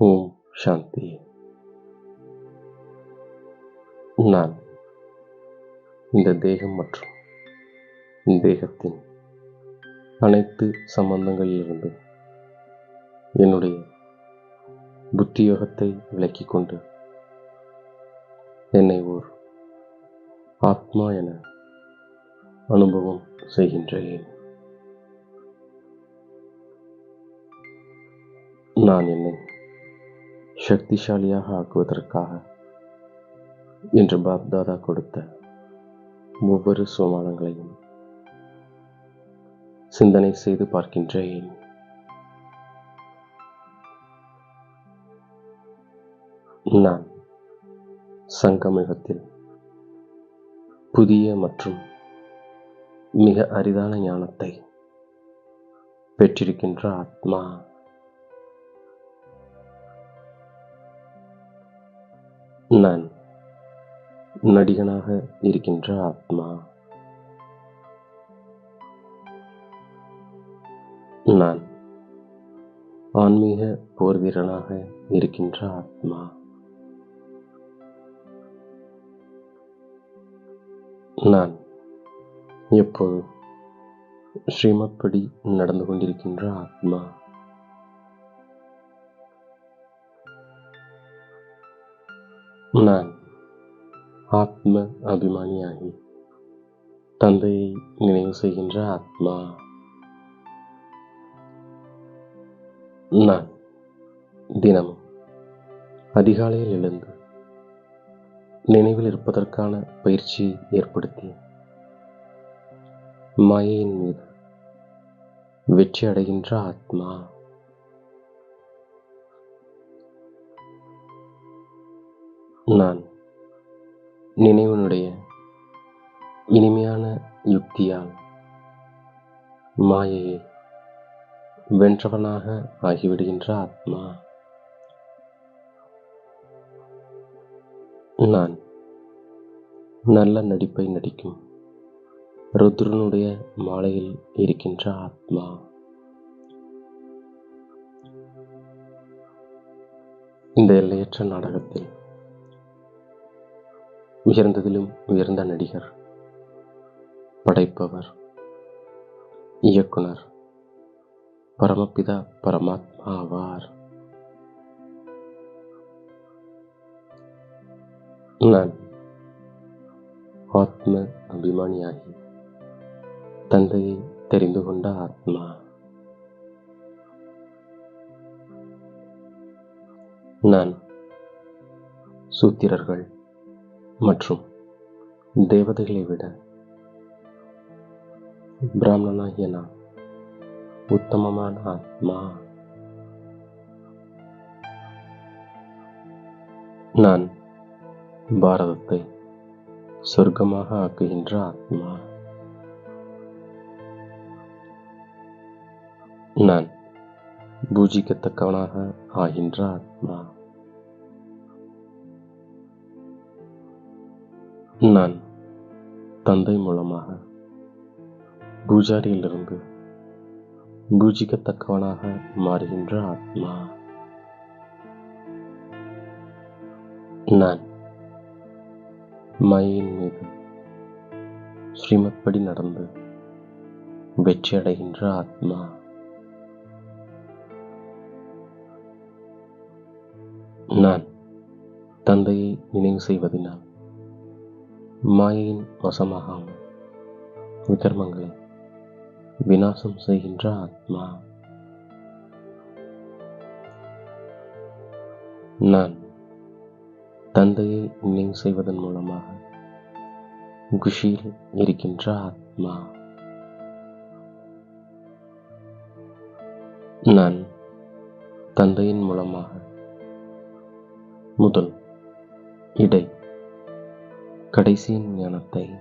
ஓம் சாந்தி நான் இந்த தேகம் மற்றும் தேகத்தின் அனைத்து சம்பந்தங்களிலிருந்தும் என்னுடைய புத்தியோகத்தை விலக்கிக் கொண்டு என்னை ஓர் ஆத்மா என அனுபவம் செய்கின்றேன். நான் என்னை சக்திசாலியாக ஆக்குவதற்காக இன்று பாப்தாதா கொடுத்த ஒவ்வொரு சோமானங்களையும் சிந்தனை செய்து பார்க்கின்றேன். நான் சங்கமிகத்தில் புதிய மற்றும் மிக அரிதான ஞானத்தை பெற்றிருக்கின்ற ஆத்மா நான் நடிகனாக இருக்கின்ற ஆத்மா. நான் ஆன்மீக போர் வீரனாக இருக்கின்ற ஆத்மா. நான் எப்போது ஸ்ரீமத்படி நடந்து கொண்டிருக்கின்ற ஆத்மா. நான் ஆத்ம அபிமானியாகி தந்தையை நினைவு செய்கின்ற ஆத்மா நான் தினமும் அதிகாலையில் எழுந்து நினைவில் இருப்பதற்கான பயிற்சியை ஏற்படுத்தி மாயையின் மீது வெற்றி அடைகின்ற ஆத்மா நான் நினைவனுடைய இனிமையான யுக்தியால் மாயையை வென்றவனாக ஆகிவிடுகின்ற ஆத்மா நான் நல்ல நடிப்பை நடிக்கும் ருத்ரனுடைய மாலையில் இருக்கின்ற ஆத்மா. இந்த எல்லையற்ற நாடகத்தில் உயர்ந்ததிலும் உயர்ந்த நடிகர் படைப்பவர் இயக்குனர் பரமபிதா பரமாத்மா ஆவார் நான் ஆத்ம அபிமானியாகி தந்தையை தெரிந்து கொண்ட ஆத்மா. நான் சூத்திரர்கள் மற்றும் தேவதைகளை விட பிராமணனாகிய நான் உத்தமமான ஆத்மா. நான் பாரதத்தை சொர்க்கமாக ஆக்குகின்ற ஆத்மா. நான் பூஜிக்கத்தக்கவனாக ஆகின்ற ஆத்மா. நான் தந்தை மூலமாக பூஜாரியிலிருந்து பூஜிக்கத்தக்கவனாக மாறுகின்ற ஆத்மா. நான் மாயின் மீது ஸ்ரீமத்படி நடந்து வெற்றி அடைகின்ற ஆத்மா. நான் தந்தையை நினைவு செய்வதினால் மாயையின் வசமாகாமல் விகர்மங்களை விநாசம் செய்கின்ற ஆத்மா. நான் தந்தையை நினைவு செய்வதன் மூலமாக குஷியில் இருக்கின்ற ஆத்மா. நான் தந்தையின் மூலமாக முதல் இடை கடைசியின் ஞானத்தை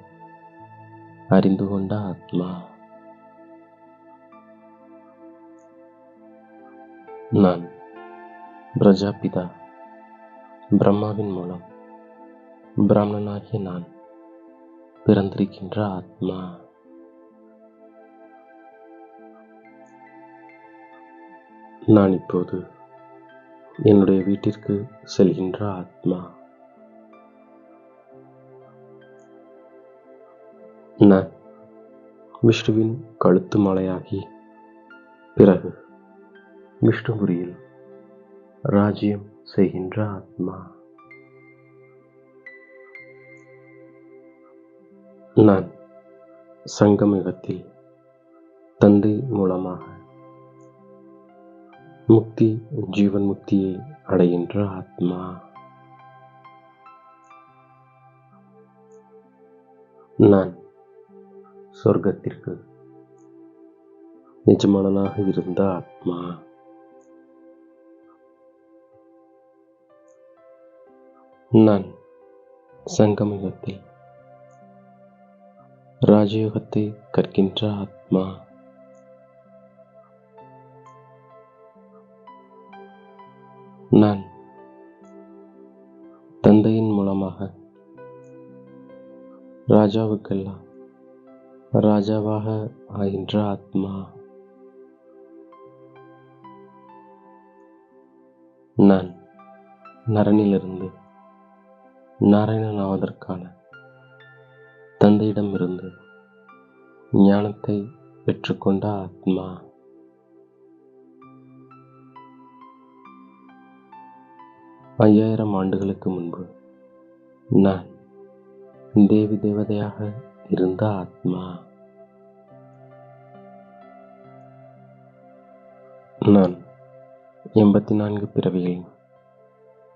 அறிந்து கொண்ட ஆத்மா. நான் பிரஜாபிதா. பிரம்மாவின் மூலம் பிராமணனாகிய நான் பிறந்திருக்கின்ற ஆத்மா. நான் இப்போது என்னுடைய வீட்டிற்கு செல்கின்ற ஆத்மா. நான் விஷ்ணுவின் கழுத்து மலையாகி பிறகு விஷ்ணுபுரியில் ராஜ்யம் செய்கின்ற ஆத்மா. நான் சங்கமிகத்தில் தந்தை மூலமாக முக்தி ஜீவன் முக்தியை அடைகின்ற ஆத்மா. நான் சொர்க்கத்திற்கு. நிஜமானனாக இருந்த ஆத்மா. நான் சங்கமிகத்தில் ராஜயோகத்தை கற்கின்ற ஆத்மா. நான் தந்தையின் மூலமாக ராஜாவுக்கெல்லாம் ராஜாவாக ஆகின்ற ஆத்மா. நான் நரனிலிருந்து நாராயணன் ஆவதற்கான தந்தையிடமிருந்து ஞானத்தை பெற்றுக்கொண்ட ஆத்மா. ஐயாயிரம் ஆண்டுகளுக்கு முன்பு நான் தேவி தேவதையாக இருந்த ஆத்மா. நான் எண்பத்தி நான்கு பிறவியில்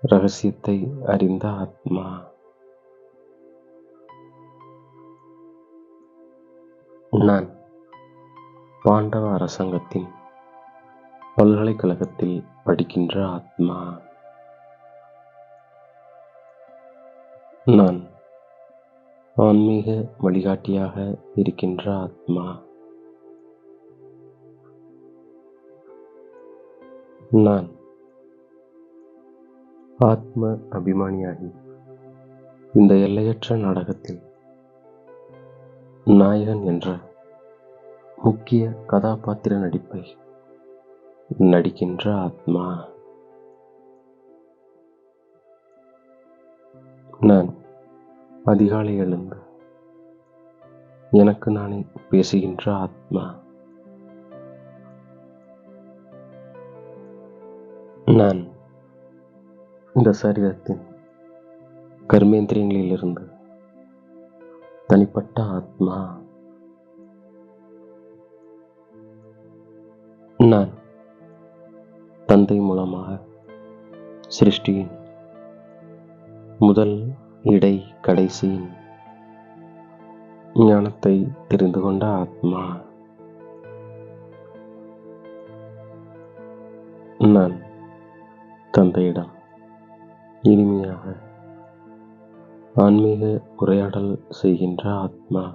ரகசியத்தை அறிந்த ஆத்மா. நான் பாண்டவ அரசாங்கத்தின் பல்கலைக்கழகத்தில் படிக்கின்ற ஆத்மா. நான் ஆன்மீக வழிகாட்டியாக இருக்கின்ற ஆத்மா. நான் ஆத்ம அபிமானியாகி இந்த எல்லையற்ற நாடகத்தில் நாயகன் என்ற முக்கிய கதாபாத்திர நடிப்பை நடிக்கின்ற ஆத்மா. நான் அதிகாலை எழுந்து. எனக்கு நானே பேசுகின்ற ஆத்மா. நான் இந்த சரீரத்தின் கர்மேந்திரியங்களிலிருந்து தனிப்பட்ட ஆத்மா. நான் தந்தை மூலமாக சிருஷ்டியின் முதல் இடை கடைசி ஞானத்தை தெரிந்து கொண்ட ஆத்மா. நான் தந்தையிடம் இனிமையாக ஆன்மீக உரையாடல் செய்கின்ற ஆத்மா.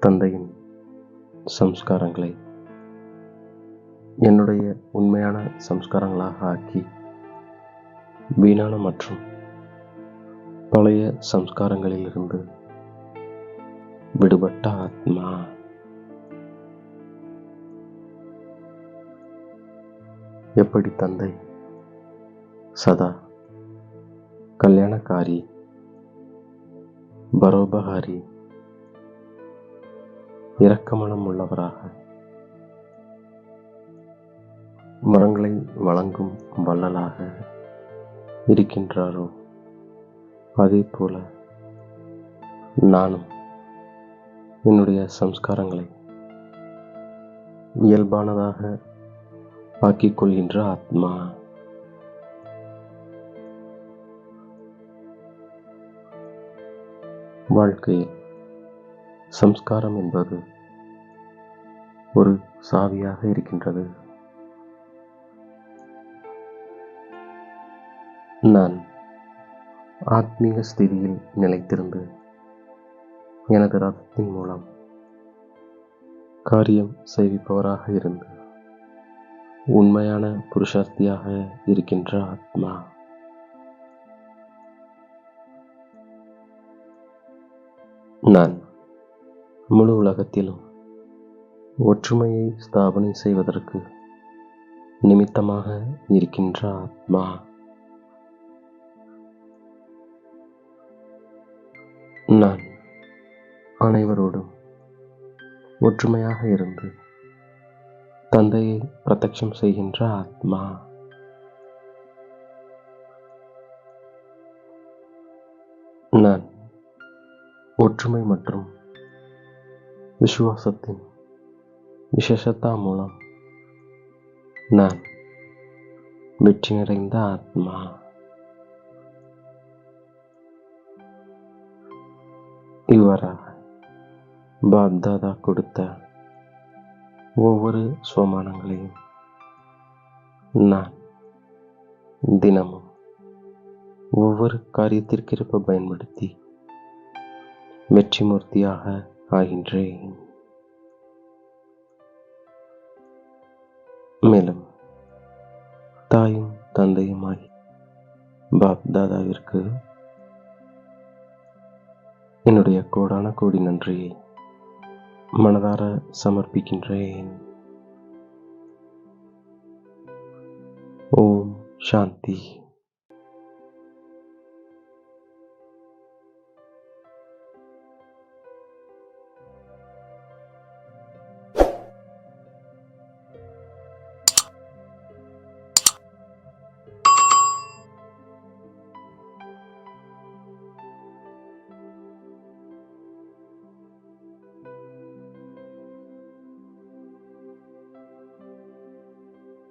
தந்தையின் சம்ஸ்காரங்களை என்னுடைய உண்மையான சம்ஸ்காரங்களாக ஆக்கி வீணான மற்றும் பழைய சம்ஸ்காரங்களிலிருந்து விடுபட்ட ஆத்மா. எப்படி தந்தை? சதா. கல்யாணக்காரி. பரோபகாரி. இரக்கமனம் உள்ளவராக. மரங்களை வழங்கும் வள்ளலாக. இருக்கின்றாரோ? அதே போல நானும் என்னுடைய சம்ஸ்காரங்களை இயல்பானதாக ஆக்கிக் கொள்கின்ற ஆத்மா. வாழ்க்கையில் சம்ஸ்காரம் என்பது ஒரு சாவியாக இருக்கின்றது. நான் ஆத்மீக ஸ்திதியில் நிலைத்திருந்து எனது ரத்தத்தின் மூலம் காரியம் செய்விப்பவராக இருந்து உண்மையான புருஷார்த்தியாக இருக்கின்ற ஆத்மா. நான் முழு உலகத்திலும் ஒற்றுமையை ஸ்தாபனை செய்வதற்கு நிமித்தமாக இருக்கின்ற ஆத்மா. நான் அனைவரோடும் ஒற்றுமையாக இருந்து தந்தையை பிரத்யட்சம் செய்கின்ற ஆத்மா. நான் ஒற்றுமை மற்றும் விசுவாசத்தின் விசேஷத்தா மூலம் நான் வெற்றி நிறைந்த ஆத்மா. இவ்வாறாக பாப்தாதா கொடுத்த ஒவ்வொரு சோமானங்களையும் நான் தினமும் ஒவ்வொரு காரியத்திற்கிருப்ப பயன்படுத்தி வெற்றி மூர்த்தியாக ஆகின்றேன். மேலும் தாயும் தந்தையுமாகி பாப் தாதாவிற்கு என்னுடைய கோடான கோடி நன்றியை மனதார சமர்ப்பிக்கின்றேன். ஓம் சாந்தி.